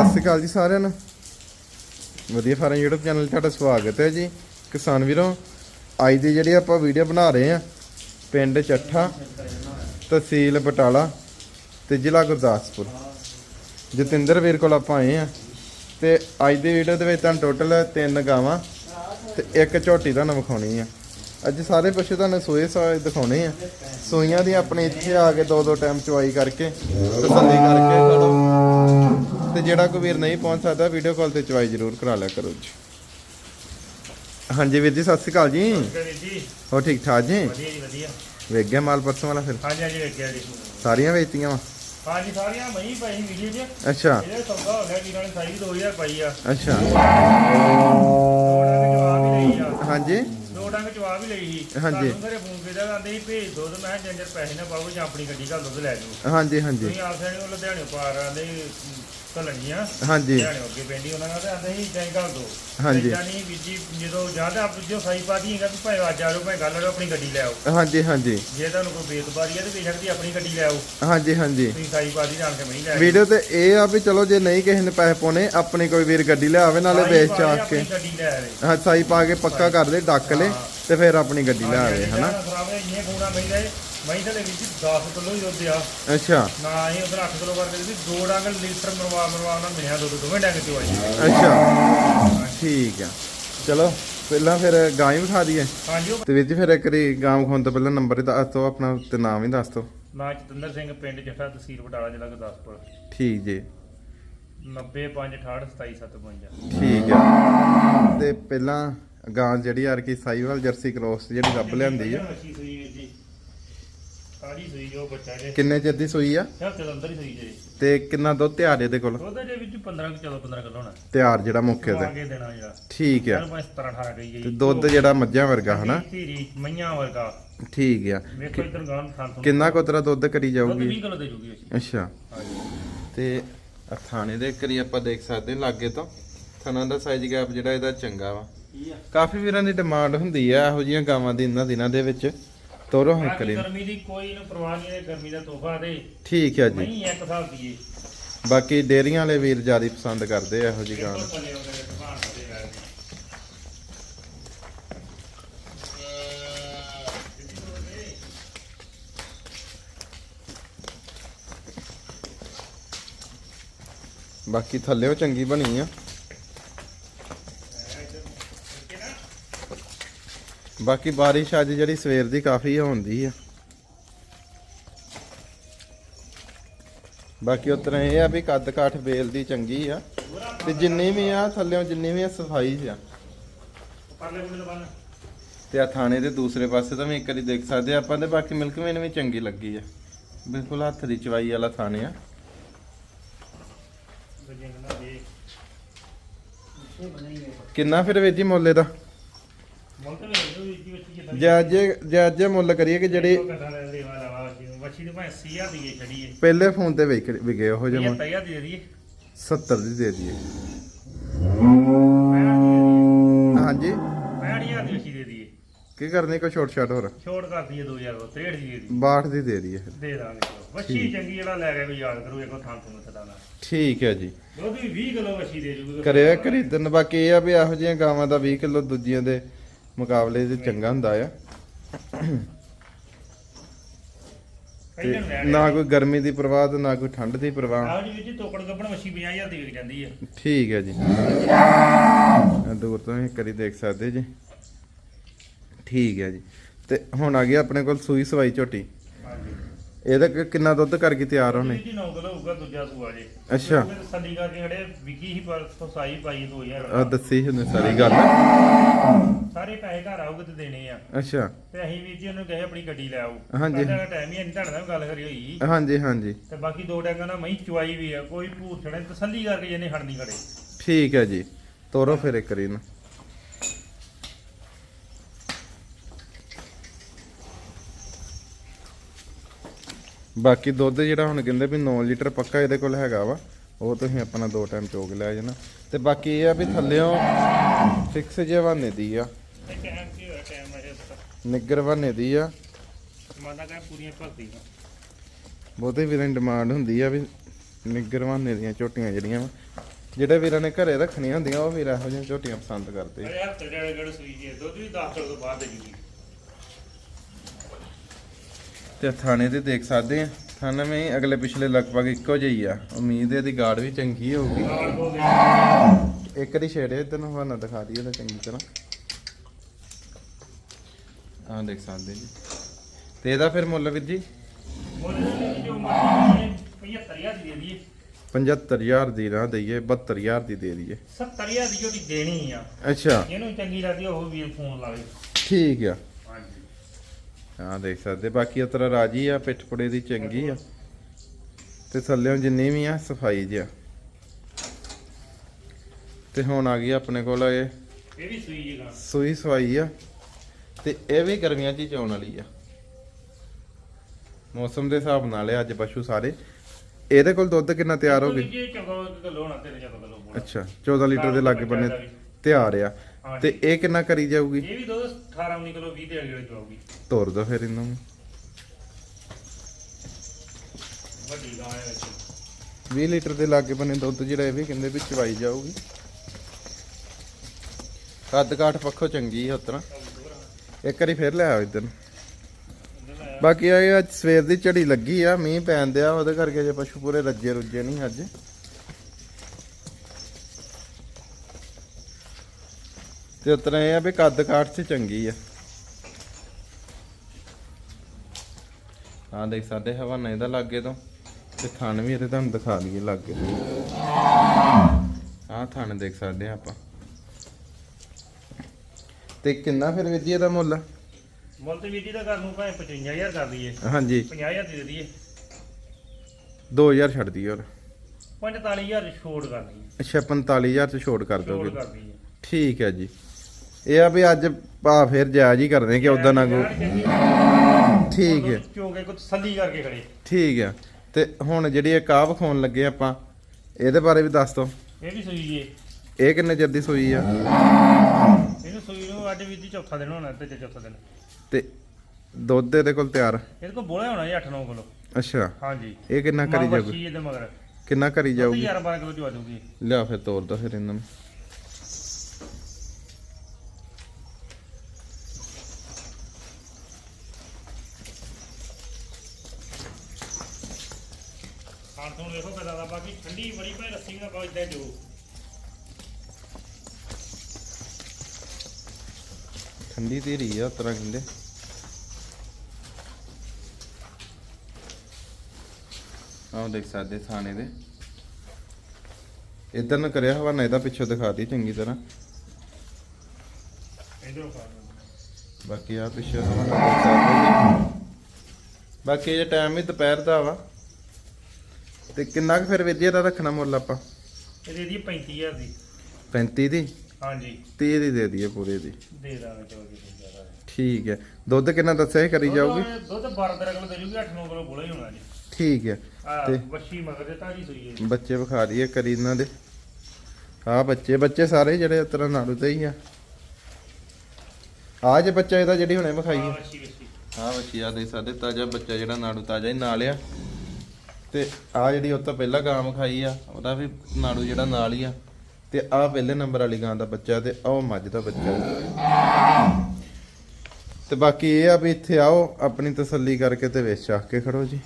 ਸਤਿ ਸ਼੍ਰੀ ਅਕਾਲ ਜੀ ਸਾਰਿਆਂ ਨੂੰ। ਵਧੀਆ ਫਾਰਮ YouTube ਚੈਨਲ 'ਤੇ ਤੁਹਾਡਾ ਸਵਾਗਤ ਹੈ ਜੀ। ਕਿਸਾਨ ਵੀਰੋ, ਅੱਜ ਦੀ ਜਿਹੜੀ ਆਪਾਂ ਵੀਡੀਓ ਬਣਾ ਰਹੇ ਆ ਪਿੰਡ ਚੱਠਾ, ਤਹਿਸੀਲ ਬਟਾਲਾ ਤੇ ਜ਼ਿਲ੍ਹਾ ਗੁਰਦਾਸਪੁਰ। ਜਤਿੰਦਰ ਵੀਰ ਕੋਲ ਆਪਾਂ ਆਏ ਆ ਤੇ ਅੱਜ ਦੀ ਵੀਡੀਓ ਦੇ ਵਿੱਚ ਤੁਹਾਨੂੰ ਟੋਟਲ ਤਿੰਨ ਗਾਵਾਂ ਤੇ ਇੱਕ ਝੋਟੀ ਤੁਹਾਨੂੰ ਵਿਖਾਉਣੀ ਆ। ਅੱਜ ਸਾਰੇ ਪਸ਼ੂ ਤੁਹਾਨੂੰ ਸੋਏ ਸਾਏ ਦਿਖਾਉਣੇ ਆ। ਸੋਈਆਂ ਦੀ ਆਪਣੇ ਇੱਥੇ ਆ ਕੇ ਦੋ ਦੋ ਟਾਈਮ ਚੁਆਈ ਕਰਕੇ ਤਸੱਲੀ ਕਰਕੇ ਤੇ ਜਿਹੜਾ ਕੋਈ ਵੀਰ ਨਹੀਂ ਪਹੁੰਚ ਸਕਦਾ ਵੀਡੀਓ ਕਾਲ ਤੇ ਚਵਾਈ ਜ਼ਰੂਰ ਕਰਾ ਲਿਆ ਕਰੋ ਜੀ। ਹਾਂਜੀ ਵੀਰ ਜੀ ਸਤਿ ਸ਼੍ਰੀ ਅਕਾਲ ਜੀ। ਹੋ ਠੀਕ ਠਾਕ ਜੀ? ਵਧੀਆ ਜੀ ਵਧੀਆ। ਵੇਖ ਗਿਆ ਮਾਲ ਪਰਸੋਂ ਵਾਲਾ ਫਿਰ? ਹਾਂਜੀ ਹਾਂਜੀ ਵੇਖਿਆ ਜੀ। ਸਾਰੀਆਂ ਵੇਚਤੀਆਂ ਵਾ? ਹਾਂਜੀ ਸਾਰੀਆਂ ਮਹੀਂ ਪਈ ਵੀਡੀਓ 'ਚ। ਅੱਛਾ। ਇਹਦੇ ਸੌਦਾ ਹੋ ਗਿਆ ਵੀਰਾਂ ਨੇ ਸਾਈ 2000 ਪਾਈ ਆ। ਅੱਛਾ। ਹਾਂਜੀ। ਦੋ ਡੰਗ ਜਵਾਬ ਹੀ ਲਈ ਸੀ। ਹਾਂਜੀ। ਸਾਨੂੰ ਘਰੇ ਫੋਨ ਕੀਤਾ ਕਹਿੰਦੇ ਸੀ ਭੇਜ ਦੋ ਤੇ ਮੈਂ ਕਿਹਾ ਜੰਜਰ ਪੈਸੇ ਨਾ ਪਾਓ ਜਾਂ ਆਪਣੀ ਗੱਡੀ ਘੱਲ ਦੋ ਤੇ ਲੈ ਜਾਓ। ਹਾਂਜੀ ਹਾਂਜੀ। ਤੁਸੀਂ ਸਾਰੇ ਉਹ ਲੁਧਿਆਣੇ ਪਾਰ ਆਂਦੇ ਘਲਣੀਆਂ। ਹਾਂਜੀ। ਲੁਧਿਆਣੇ ਅੱਗੇ ਪੈਂਦੀ ਉਹਨਾਂ ਨਾਲ ਤੇ ਆਂਦੇ ਸੀ ਜਾਂ ਘੱਲ ਦੋ ਹਾਂਜੀ। ਜਾਨੀ ਵੀ ਜੀ ਜਦੋਂ ਜਾਂ ਤਾਂ ਆਪ ਜੋ ਸਾਈ ਪਾਦੀ ਹੈਗਾ ਵੀ ਭਾਵੇਂ ਅੱਜ ਆ ਜਾਓ ਭਾਵੇਂ ਗੱਲ ਕਰੋ ਆਪਣੀ ਗੱਡੀ ਲੈ ਆਓ। ਹਾਂਜੀ ਹਾਂਜੀ। ਜੇ ਤੁਹਾਨੂੰ ਕੋਈ ਬੇਤਬਾਰੀ ਹੈ ਤੇ ਬੇਸ਼ੱਕ ਦੀ ਆਪਣੀ ਗੱਡੀ ਲੈ ਆਓ। ਹਾਂਜੀ ਹਾਂਜੀ। ਤੁਸੀਂ ਸਾਈ ਪਾਦੀ ਜਾਣ ਕੇ ਨਹੀਂ ਲੈ। ਵੀਡੀਓ ਤੇ ਇਹ ਆ ਵੀ ਚਲੋ ਜੇ ਨਹੀਂ ਕਿਸੇ ਨੇ ਪੈਸੇ ਪਾਉਣੇ ਆਪਣੀ ਕੋਈ ਵੀਰ ਗੱਡੀ ਲਿਆਵੇ ਨਾਲੇ ਸਾਈ ਵੇਚ ਪਾ ਚਾਕ ਆਪਣੀ ਕੇ। ਗੱਡੀ ਲੈ ਆਵੇ। ਹਾਂ ਸਾਈ ਪਾ ਕੇ ਪੱਕਾ ਕਰ ਦੇ ਡੱਕ ਲੈ। ਤੇ ਫਿਰ ਆਪਣੀ ਗੱਡੀ ਲਿਆਵੇ ਹਨਾ? ਖਰਾਬੇ ਇੰਨੇ ਫੋਨਾ ਮਿਲਦੇ ਮਹੀਂ ਥਲੇ ਵਿੱਚ 10 ਕਿਲੋ ਹੀ ਦੁੱਧ ਆ। ਅੱਛਾ। ਨਾ ਇਹ ਉਧਰ 8 ਕਿਲੋ ਕਰਕੇ ਦਿੱਤੀ ਦੋ ਡੰਗ ਲੀਟਰ ਮਰਵਾ ਮਰਵਾ ਨਾਲ ਮਿਲਿਆ ਦੁੱਧ ਦੋਵੇਂ ਡੰਗ ਚੋਂ ਆਈ ਅੱਛਾ। ਠੀਕ ਆ। ਚਲੋ ਪਹਿਲਾਂ ਫਿਰ ਗਾਂ ਹੀ ਵਿਖਾ ਦਈਏ। ਹਾਂਜੀ ਤੇ ਵੀਰ ਜੀ ਫਿਰ ਇੱਕ ਵਾਰੀ ਗਾਂ ਵਿਖਾਉਣ ਤੋਂ ਪਹਿਲਾਂ ਨੰਬਰ ਹੀ ਦੱਸ ਦਿਓ ਆਪਣਾ ਤੇ ਨਾਮ ਹੀ ਦੱਸ ਦਿਓ। ਮੈਂ ਜਤਿੰਦਰ ਸਿੰਘ ਪਿੰਡ ਜੱਟਾ ਤਹਿਸੀਲ ਬਟਾਲਾ ਜ਼ਿਲ੍ਹਾ ਗੁਰਦਾਸਪੁਰ। ਠੀਕ ਜੀ। 95686757 ਠੀਕ ਆ। ਤੇ ਪਹਿਲਾਂ ਗਾਂ ਜਿਹੜੀ ਯਾਰ ਕੀ ਸਾਈਵਾਲ ਜਰਸੀ ਕ੍ਰੋਸ ਜਿਹੜੀ ਰੱਬ ਲਿਆਂਦੀ ਆ। ਅੱਛੀ ਸੂਈ ਵੀਰ ਜੀ। ਸਾਰੀ ਸੂਈ ਜੋ ਬੱਚਾ ਜੇ? ਕਿੰਨੇ ਚਿਰ ਦੀ ਸੂਈ ਆ? ਤੇ ਅੰਦਰ ਹੀ ਸੂਈ ਜੇ। ਤੇ ਕਿੰਨਾ ਦੁੱਧ ਤਿਆਰ ਇਹਦੇ ਕੋਲ? ਉਹਦੇ ਦੇ ਵਿੱਚ 15 ਕਿ 14 15 ਕਿਲੋ ਹੋਣਾ। ਤਿਆਰ ਜਿਹੜਾ ਮੁੱਕੇ ਤੇ। ਅੱਗੇ ਦੇਣਾ ਜਿਹੜਾ। ਠੀਕ ਆ। ਚਲ ਮੈਂ 17 18 ਕਹੀ ਤੇ ਦੁੱਧ ਜਿਹੜਾ ਮੱਝਾਂ ਵਰਗਾ ਹਨਾ? ਧੀਰੀ ਮਈਆਂ ਵਰਗਾ। ਠੀਕ ਆ। ਵੇਖੋ ਇਧਰ ਗਾਂ ਥਾਂ ਤੋਂ। ਕਿੰਨਾ ਕੋਤਰਾ ਦੁੱਧ ਕਰੀ ਜਾਊਗੀ? 20 ਕਿਲੋ ਦੇ ਜੂਗੀ ਅੱਛਾ। ਤੇ ਥਾਣੇ ਦੇ ਕਰੀ ਆਪਾਂ ਦੇਖ ਸਕਦੇ ਲਾਗੇ ਤੋਂ। ਥਣਾ ਦਾ ਸਾਈਜ਼ ਗੈਪ ਜਿਹੜਾ ਇਹਦਾ ਚੰਗਾ ਵਾ। ਕੀ ਕਾਫੀ ਵੀਰਾਂ ਦੀ ਡਿਮਾਂਡ ਹੁੰਦੀ ਆ ਇਹੋ ਜੀਆਂ ਗਾਵਾਂ ਦੀ ਇਹਨਾਂ ਦਿਨਾਂ ਦੇ ਵਿੱਚ। ਤੋਰੋ ਹਾਂ ਬਾਕੀ ਕਰੀ। ਗਰਮੀ ਦੀ ਕੋਈ ਨੂੰ ਪਰਵਾਹ ਨਹੀਂ ਹੈ ਗਰਮੀ ਦਾ ਤੋਹਫਾ ਦੇ। ਠੀਕ ਆ ਜੀ। ਨਹੀਂ ਇੱਕ ਹਿਸਾਬ ਦੀ ਬਾਕੀ ਡੇਰੀਆਂ ਵਾਲੇ ਵੀਰ ਜ਼ਿਆਦਾ ਪਸੰਦ ਕਰਦੇ ਆ ਇਹੋ ਜੀ ਗਾਂ ਥੱਲੇ ਬਾਕੀ ਥੱਲੇও ਚੰਗੀ ਬਣੀ ਆ। ਬਾਕੀ ਬਾਰਿਸ਼ ਅੱਜ ਜਿਹੜੀ ਸਵੇਰ ਦੀ ਕਾਫੀ ਹੁੰਦੀ ਆ। ਬਾਕੀ ਉਤਰਾ ਇਹ ਆ ਵੀ ਕੱਦ ਕਾਠ ਬੇਲ ਦੀ ਚੰਗੀ ਆ। ਤੇ ਜਿੰਨੀ ਵੀ ਆ, ਥੱਲੇੋਂ ਜਿੰਨੀ ਵੀ ਆ, ਸਫ਼ਾਈ ਆ। ਤੇ ਆ ਥਾਣੇ ਦੇ ਦੂਸਰੇ ਪਾਸੇ ਤਾਂ ਵੀ ਇੱਕ ਵਾਰੀ ਦੇਖ ਸਕਦੇ ਆ ਆਪਾਂ ਤੇ, ਬਾਕੀ ਮਿਲਕ ਵੀ ਚੰਗੀ ਲੱਗੀ ਆ। ਬਿਲਕੁਲ ਹੱਥ ਦੀ ਚਵਾਈ ਵਾਲਾ ਥਾਣੇ ਆ। ਕਿੰਨਾ ਫਿਰ ਵੇਜੀ ਮੁੱਲੇ ਦਾ ਮੁਲਕ ਵੀ ਇਹਨੂੰ ਵੀ ਜੀ ਵਿੱਚ ਕਿਦਾਂ ਜੇ ਅੱਜ ਜੇ ਅੱਜ ਮੁੱਲ ਕਰੀਏ ਕਿ ਜਿਹੜੇ ਕਦਾਂ ਦਾ ਦੇ ਵਾਲਾ ਵਾ ਜੀ ਵੱਛੀ ਨੂੰ ਭਾਵੇਂ 80000 ਦੀ ਛੜੀ ਏ ਪਹਿਲੇ ਫੋਨ ਤੇ ਵਿਕੇ ਉਹ ਜਿਹਾ 70000 ਦੀ ਦੇ ਦਈਏ। 70 ਦੀ ਦੇ ਦਈਏ। ਹਾਂਜੀ। 65000 ਦੀ ਵੱਛੀ ਦੇ ਦਈਏ। ਕੀ ਕਰਨੀ ਕੋਈ ਛੋਟ ਛਾਟ ਹੋਰ? ਛੋੜ ਕਰ ਦਈਏ 2000 63 ਦੀ ਦੇ ਦਈਏ। 62 ਦੀ ਦੇ ਦਈਏ। ਦੇ ਦਾਂਗੇ। ਵੱਛੀ ਚੰਗੀ ਜਿਹੜਾ ਲੈ ਗਿਆ ਵੀ ਯਾਦ ਕਰੂ ਇੱਕੋ ਥਾਂ ਤੋਂ ਸਦਾਣਾ ਠੀਕ ਹੈ ਜੀ। ਦੁੱਧ ਵੀ 20 ਕਿਲੋ ਵੱਛੀ ਦੇ ਜੂਗੀ। ਕਰਿਆ ਖਰੀਦਣ। ਬਾਕੀ ਇਹ ਆ ਵੀ ਇਹੋ ਜਿਹੀਆਂ ਗਾਵਾਂ ਦਾ 20 ਕਿਲੋ ਦੂਜੀਆਂ ਦੇ ਮੁਕਾਬਲੇ ਤੇ ਚੰਗਾ ਹੁੰਦਾ ਆ। ਤੇ ਨਾ ਕੋਈ ਗਰਮੀ ਦੀ ਪ੍ਰਵਾਹ ਤੇ ਨਾ ਕੋਈ ਠੰਡ ਦੀ ਪ੍ਰਵਾਹ। ਆਹ ਜੀ ਵਿੱਚ ਤੋਕੜ ਗੱਬਣ ਵੱਛੀ 50000 ਦੀ ਵਿਕ ਜਾਂਦੀ ਹੈ ਠੀਕ ਹੈ ਜੀ। ਆਹ ਦੂਰ ਤੋਂ ਹੀ ਕਰੀ ਦੇਖ ਸਕਦੇ ਜੀ। ਠੀਕ ਹੈ ਜੀ। ਤੇ ਹੁਣ ਆ ਗਿਆ ਆਪਣੇ ਕੋਲ ਸੂਈ ਸਵਾਈ ਝੋਟੀ। ਇਹਦਾ ਕਿ- ਕਿੰਨਾ ਦੁੱਧ ਕਰਕੇ ਤਿਆਰ ਹੋਣੇ? ਜੀ 9 ਕਿਲੋ ਹੋਊਗਾ ਦੂਜਾ ਸੂਆ ਜੇ। ਅੱਛਾ। ਸੰਦੀ ਕਰਕੇ ਖੜੇ ਵਿਕੀ ਹੀ ਪਰ ਸਾਈ ਪਾਈ 2000 ਆ ਦੱਸੀ ਹੁੰਦੀ ਸਾਰੀ ਗੱਲ। ਸਾਰੇ ਪੈਸੇ ਘਰ ਆਉਗੇ ਤੇ ਦੇਣੇ ਆ। ਅੱਛਾ। ਤੇ ਅਸੀਂ ਵੀ ਜੀ ਉਹਨੂੰ ਕਹੇ ਆਪਣੀ ਗੱਡੀ ਲੈ ਆਓ। ਹਾਂਜੀ। ਸਾਡਾ ਟਾਈਮ ਹੀ ਨਹੀਂ ਤੁਹਾਡੇ ਨਾਲ ਗੱਲ ਕਰੀ ਹੋਈ। ਹਾਂਜੀ ਹਾਂਜੀ। ਤੇ ਬਾਕੀ ਦੋ ਟੈਂਕਾਂ ਨਾਲ ਮਹੀਂ ਚੁਆਈ ਵੀ ਆ ਕੋਈ ਭੂਰ ਛੜੇ ਤਸੱਲੀ ਕਰਕੇ ਜਿਹਨੇ ਖੜਨੀ ਖੜੇ। ਠੀਕ ਹੈ ਜੀ। ਤੋਰੋ ਫਿਰ ਇੱਕ ਵਾਰੀ ਬਾਕੀ ਦੁੱਧ ਜਿਹੜਾ ਹੁਣ ਕਹਿੰਦੇ ਵੀ 9 ਲੀਟਰ ਪੱਕਾ ਇਹਦੇ ਕੋਲ ਹੈਗਾ ਵਾ, ਉਹ ਤੁਸੀਂ ਆਪਣਾ ਦੋ ਟਾਈਮ ਚੋਗ ਲਿਆ ਜਾਣਾ। ਤੇ ਬਾਕੀ ਇਹ ਆ ਵੀ ਥੱਲਿਓਂ ਫਿਕਸ ਜੇ ਬਹਾਨੇ ਦੀ ਆ। ਤੇ ਨਿੱਗਰ ਬਹਾਨੇ ਦੀ ਆ। ਮਾਦਾ ਕਾ ਪੂਰੀਆਂ ਭਰਤੀ ਬਹੁਤੇ ਵੀਰਾਂ ਦੀ ਡਿਮਾਂਡ ਹੁੰਦੀ ਆ ਵੀ ਨਿੱਗਰ ਬਹਾਨੇ ਦੀਆਂ ਝੋਟੀਆਂ ਜਿਹੜੀਆਂ ਵਾ, ਜਿਹੜੇ ਵੀਰਾਂ ਨੇ ਘਰੇ ਰੱਖਣੀਆਂ ਹੁੰਦੀਆਂ, ਉਹ ਵੀਰ ਇਹੋ ਜਿਹੀਆਂ ਝੋਟੀਆਂ ਪਸੰਦ ਕਰਦੇ ਆ। ਅਰੇ ਹਫ਼ਤੇ ਡੇਢ ਡੇਢ ਸੂਈ ਜੀ? ਦੁੱਧ ਵੀ 10 ਕਿਲੋ ਤੋਂ ਬਾਅਦ ਦੇ ਜੂਗੀ। ਤੇ ਥਾਣੇ ਤੇ ਦੇਖ ਸਕਦੇ ਆ। ਥਾਣੇ ਵਿੱਚ ਅਗਲੇ ਪਿਛਲੇ ਲਗਭਗ ਇੱਕੋ ਜਿਹੀ ਆ। ਉਮੀਦ ਹੈ ਇਹਦੀ ਗਾੜ ਵੀ ਚੰਗੀ ਹੋਊਗੀ। ਇੱਕ ਦੀ ਛੇੜੇ ਇਧਰ ਨੂੰ ਹਵਾਨਾ ਦਿਖਾ ਦਈਏ ਤਾਂ ਚੰਗੀ ਤਰ੍ਹਾਂ। ਆਹ ਦੇਖ ਸਕਦੇ ਜੀ। ਤੇ ਇਹਦਾ ਫਿਰ ਮੁੱਲ ਵੀਰ ਜੀ? ਮੁੱਲ ਜੀ ਮਰਜ਼ੀ 75000 ਦੀ ਦੇ ਦਈਏ 75000 ਦੀ ਨਾ ਦਈਏ 72000 ਦੀ ਦੇ ਦਈਏ। 70000 ਦੀ ਉਹਦੀ ਦੇਣੀ ਆ ਅੱਛਾ। ਇਹਨੂੰ ਚੰਗੀ ਲੱਗਦੀ ਆ, ਉਹ ਵੀ ਫੋਨ ਲਾਵੇ। ਠੀਕ ਆ। ਹਾਂ ਦੇਖ ਸਕਦੇ। ਬਾਕੀ ਉਤਰਾ ਰਾਜੀ ਆ ਪਿੱਠ ਪੁੜੇ ਦੀ ਚੰਗੀ ਆ। ਤੇ ਥੱਲੇੋਂ ਜਿੰਨੀ ਵੀ ਆ ਸਫ਼ਾਈ ਜਿਆ ਤੇ ਹੁਣ ਆ ਗਈ ਆਪਣੇ ਕੋਲ ਇਹ ਇਹ ਵੀ ਸੂਈ ਜਗਾ ਸੂਈ ਸਵਾਈ ਆ। ਤੇ ਇਹ ਵੀ ਗਰਮੀਆਂ 'ਚ ਹੀ ਚੋਣ ਵਾਲੀ ਆ। ਮੌਸਮ ਦੇ ਹਿਸਾਬ ਨਾਲ ਅੱਜ ਪਸ਼ੂ ਸਾਰੇ। ਇਹਦੇ ਕੋਲ ਦੁੱਧ ਕਿੰਨਾ ਤਿਆਰ ਹੋ ਜੀ ਕਿਲੋ ਕਿਲੋ ਬੋਲਾ ਅੱਛਾ 14 ਲੀਟਰ ਦੇ ਲਾਗੇ ਬੰਨੇ ਤਿਆਰ ਆ। ਹਾਂਜੀ। ਤੇ ਇਹ ਕਿੰਨਾ ਕਰੀ ਜਾਊਗੀ? ਇਹ ਵੀ ਦੁੱਧ 18 19 ਕਿਲੋ 20 ਦੇ ਅਗਲੇ ਚੋਗੀ ਤੋਰ ਦੋ ਫਿਰ ਇਹਨੂੰ ਵੱਡੀ ਗਾਂ ਹੈ ਵਿੱਚ। 20 ਲੀਟਰ ਦੇ ਲਾਗੇ ਬੰਨੇ ਦੁੱਧ ਜਿਹੜਾ ਇਹ ਵੀ ਕਹਿੰਦੇ ਵੀ ਚਵਾਈ ਜਾਊਗੀ। ਕੱਦ ਕਾਠ ਪੱਖੋਂ ਚੰਗੀ ਆ ਉਤਰਾ ਇੱਕ ਵਾਰੀ ਫੇਰ ਲੈ ਆਓ ਇੱਧਰ ਨੂੰ। ਬਾਕੀ ਇਹ ਅੱਜ ਸਵੇਰ ਦੀ ਝੜੀ ਲੱਗੀ ਆ ਮੀਂਹ ਪੈਣ ਦਿਆ ਉਹਦੇ ਕਰਕੇ ਜੇ ਪਸ਼ੂ ਪੂਰੇ ਰੱਜੇ ਰੁੱਜੇ ਨਹੀਂ ਅੱਜ। ਤੇ ਉਤਰਾ ਇਹ ਆ ਵੀ ਕੱਦ ਕਾਠ 'ਚ ਚੰਗੀ ਆ। ਹਾਂ ਦੇਖ ਸਕਦੇ ਹਵਾਨਾ ਇਹਦਾ ਲਾਗੇ ਤੋਂ ਤੇ ਥਣ ਵੀ ਇਹਦੇ ਤੁਹਾਨੂੰ ਦਿਖਾ ਲਈਏ ਲਾਗੇ। ਆਹ ਥਣ ਦੇਖ ਸਕਦੇ ਆ ਆਪਾਂ। ਤੇ ਕਿੰਨਾ ਫਿਰ ਵੀਰ ਜੀ ਇਹਦਾ ਮੁੱਲ? ਮੁੱਲ ਤੇ ਵੀਰ ਜੀ ਦਾ ਕਰ ਨੂੰ ਭਾਵੇਂ 55000 ਕਰ ਦਈਏ। ਹਾਂਜੀ। 50000 ਦੀ ਦਈਏ 2000 ਛੱਡ ਦਈਏ ਹੋਰ। 45000 ਛੋੜ ਕਰ ਦਈਏ। ਅੱਛਾ 45000 ਚ ਕਰ ਛੋੜ ਦੋਗੇ। ਕਰ ਦਈਏ। ਠੀਕ ਹੈ ਜੀ। ਇਹ ਆ ਵੀ ਅੱਜ ਭਾ ਫਿਰ ਜਾਇਜ਼ ਹੀ ਕਰਦੇ ਕਿ ਉਦਾਂ ਨਾ ਕੋ ਠੀਕ ਹੈ। ਕਿਉਂਕਿ ਕੋਈ ਤਸੱਲੀ ਕਰਕੇ ਖੜੇ। ਠੀਕ ਹੈ। ਤੇ ਹੁਣ ਜਿਹੜੀ ਇਹ ਕਾਹ ਵਿਖਾਉਣ ਲੱਗੇ ਆਪਾਂ ਇਹਦੇ ਬਾਰੇ ਵੀ ਦੱਸ ਦੋ। ਇਹ ਵੀ ਸੂਈ ਏ। ਇਹ ਕਿੰਨੇ ਚਿਰ ਦੀ ਸੂਈ ਆ? ਇਹਨੂੰ ਸੂਈ ਨੂੰ ਅੱਜ ਵੀਰ ਜੀ ਚੌਥਾ ਦਿਨ ਹੋਣਾ ਤੇ ਚੌਥਾ ਦਿਨ। ਤੇ ਦੁੱਧ ਇਹਦੇ ਕੋਲ ਤਿਆਰ? ਇਹਦੇ ਕੋਲ ਬੋਲਾ ਹੋਣਾ ਜੀ 8-9 ਕਿਲੋ। ਅੱਛਾ। ਹਾਂਜੀ। ਇਹ ਕਿੰਨਾ ਕਰੀ ਜਾਊਗੀ? ਮੱਛੀ ਇਹਦੇ ਮਗਰ। ਕਿੰਨਾ ਕਰੀ ਜਾਊਗੀ? 11-12 ਕਿਲੋ ਚ ਆ ਜਾਊਗੀ ਲਿਆ ਫਿਰ ਤੋਰ ਦੋ ਫਿਰ ਇਹਨਾਂ ਨੂੰ। ਵੇਖੋ ਕਿਦਾਂ ਦਾ ਬਾਕੀ ਠੰਡੀ ਬੜੀ ਭਾਈ ਲੱਸੀ ਨਾ ਪਾਓ ਇਦਾਂ ਜੋ ਠੰਡੀ ਧੀਰੀ ਆ ਤਰ੍ਹਾਂ ਕਹਿੰਦੇ। ਆਹ ਦੇਖ ਸਕਦੇ ਥਾਣੇ ਦੇ। ਇਧਰ ਨੂੰ ਕਰਿਆ ਹਵਾਨਾ ਇਹਦਾ ਪਿੱਛੋਂ ਦਿਖਾਤੀ ਚੰਗੀ ਤਰ੍ਹਾਂ। ਇਧਰੋਂ। ਬਾਕੀ ਆ ਪਿੱਛੇ ਹਵਾਨਾ ਦੇਖ ਸਕਦੇ ਜੀ। ਬਾਕੀ ਇਹ ਟਾਈਮ ਵੀ ਦੁਪਹਿਰ ਦਾ ਵਾ। ਤੇ ਕਿੰਨਾ ਕੁ ਫਿਰ ਜੀ ਇਹਦਾ ਰੱਖਣਾ ਮੁੱਲ ਆਪਾਂ? ਇਹ ਦੇ ਦਈਏ 35000 ਦੀ। 35 ਦੀ? ਹਾਂਜੀ। 30 ਦੀ ਦੇ ਦਈਏ ਪੂਰੇ ਦੀ। ਦੇ ਦਾਂਗੇ ਚਲੋ ਜੀ ਜ਼ਿਆਦਾ ਠੀਕ ਹੈ। ਦੁੱਧ ਕਿੰਨਾ ਦੱਸਿਆ ਇਹ ਕਰੀ ਜਾਊਗੀ? ਦੁੱਧ 12 13 ਕਿਲੋ ਦੇ ਜੂਗੀ 8-9 ਕਿਲੋ ਬੋਲਾ ਹੀ ਹੋਣਾ ਜੀ। ਠੀਕ ਹੈ। ਤੇ- ਵੱਛੀ ਮਗਰ ਦੇ ਤਾਜੀ ਸੂਈ ਹੈ ਜੀ। ਬੱਚੇ ਵਿਖਾ ਦਈਏ ਕਰੀ ਇਹਨਾਂ ਦੇ। ਆ ਬੱਚੇ ਬੱਚੇ ਸਾਰੇ ਜਿਹੜੇ ਉਤਰਾ ਨਾੜੂ ਤੇ ਹੀ ਆ। ਆ ਜੇ ਬੱਚਾ ਇਹਦਾ ਜਿਹੜੀ ਹੁਣੇ ਆ ਵਿਖਾਈ ਵੱਛੀ ਵੱਛੀ। ਆ ਬੱਚੀ ਆ ਦੇ ਸਾਡੇ ਤਾਜਾ ਬੱਚਾ ਜਿਹੜਾ ਨਾੜੂ ਤਾਜਾ ਹੀ ਨਾਲ ਆ। ਤੇ ਆ ਜਿਹੜੀ ਉਹ ਤਾਂ ਪਹਿਲਾਂ ਗਾਂ ਵਿਖਾਈ ਆ, ਉਹਦਾ ਵੀ ਨਾੜੂ ਜਿਹੜਾ ਨਾਲ ਹੀ ਆ। ਤੇ ਆ ਪਹਿਲੇ ਨੰਬਰ ਵਾਲੀ ਗਾਂ ਦਾ ਬੱਚਾ ਤੇ ਆਹ ਉਹ ਮੱਝ ਦਾ ਬੱਚਾ। ਤੇ ਬਾਕੀ ਇਹ ਆ ਵੀ ਇੱਥੇ ਆਓ, ਆਪਣੀ ਤਸੱਲੀ ਕਰਕੇ ਤੇ ਵੇਚ ਚੱਕ ਕੇ ਖੜੋ ਜੀ।